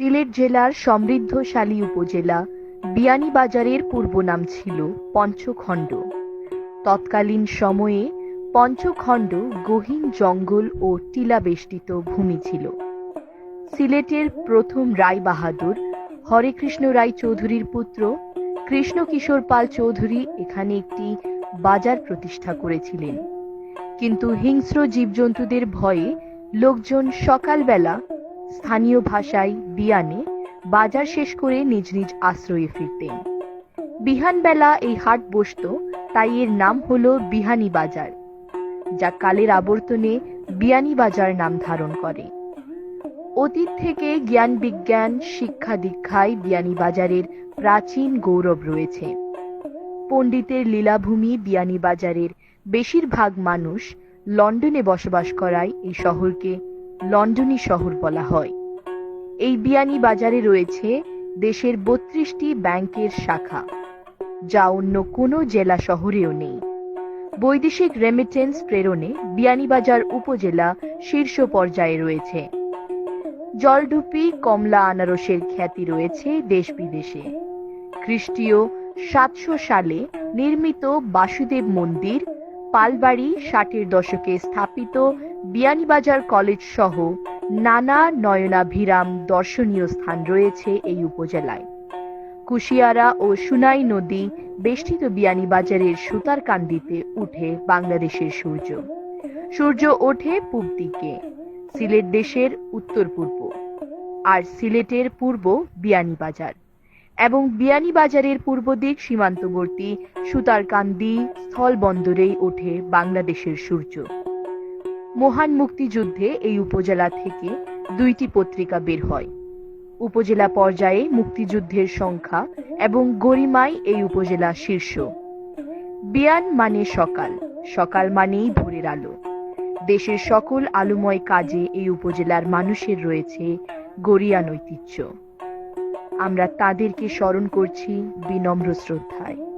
সিলেট জেলার সমৃদ্ধশালী উপজেলা বিয়ানীবাজারের পূর্ব নাম ছিল পঞ্চখণ্ড। তৎকালীন সময়ে পঞ্চখণ্ড গহীন জঙ্গল ও টিলাবেষ্টিত ভূমি ছিল। সিলেটের প্রথম রায় বাহাদুর হরেকৃষ্ণ রায় চৌধুরীর পুত্র কৃষ্ণকিশোর পাল চৌধুরী এখানে একটি বাজার প্রতিষ্ঠা করেছিলেন। কিন্তু হিংস্র জীবজন্তুদের ভয়ে লোকজন সকালবেলা স্থানীয় ভাষায় বিয়ানে বাজার শেষ করে নিজ নিজ আশ্রয়ে ফিরতেন। বিহানবেলা এই হাট বসত, তাই এর নাম হলো বিহানি বাজার, যা কালের আবর্তনে বিয়ানি বাজার নাম ধারণ করে। অতীত থেকে জ্ঞান বিজ্ঞান, শিক্ষা দীক্ষায় বিয়ানীবাজারের প্রাচীন গৌরব রয়েছে। পণ্ডিতের লীলাভূমি বিয়ানীবাজারের বেশিরভাগ মানুষ লন্ডনে বসবাস করায় এই শহরকে লন্ডনী শহর বলা হয়। এই বিয়ানী বাজারে রয়েছে দেশের বত্রিশটি ব্যাংকের শাখা, যা অন্য কোনো জেলা শহরেও নেই। বৈদেশিক রেমিটেন্স প্রেরণে বিয়ানীবাজার উপজেলা শীর্ষ পর্যায়ে রয়েছে। জলডুপি কমলা আনারসের খ্যাতি রয়েছে দেশ বিদেশে। খ্রিস্টীয় সাতশো সালে নির্মিত বাসুদেব মন্দির পালবাড়ি ষাটের দশকে স্থাপিত বিয়ানীবাজার কলেজ সহ নানা নয়নাভিরাম দর্শনীয় স্থান রয়েছে এই উপজেলায়। কুশিয়ারা ও সুনাই নদী বেষ্টিত বিয়ানীবাজারের সুতারকান্দিতে উঠে বাংলাদেশের সূর্য। সূর্য ওঠে পূব দিকে, সিলেট দেশের উত্তর পূর্ব, আর সিলেটের পূর্ব বিয়ানীবাজার। এবং বিয়ানীবাজারের পূর্ব দিক সীমান্তবর্তী সুতারকান্দি স্থলবন্দরেই ওঠে বাংলাদেশের সূর্য। মহান মুক্তিযুদ্ধে এই উপজেলা থেকে দুইটি পত্রিকা বের হয়। উপজেলা পর্যায়ে মুক্তিযুদ্ধের সংখ্যা এবং গরিমায় এই উপজেলা শীর্ষ। বিয়ান মানে সকাল সকাল মানেই ভোরের আলো। দেশের সকল আলোময় কাজে এই উপজেলার মানুষের রয়েছে গরিয়ান ঐতিহ্য। আমরা তাদেরকে স্মরণ করছি বিনম্র শ্রদ্ধায়।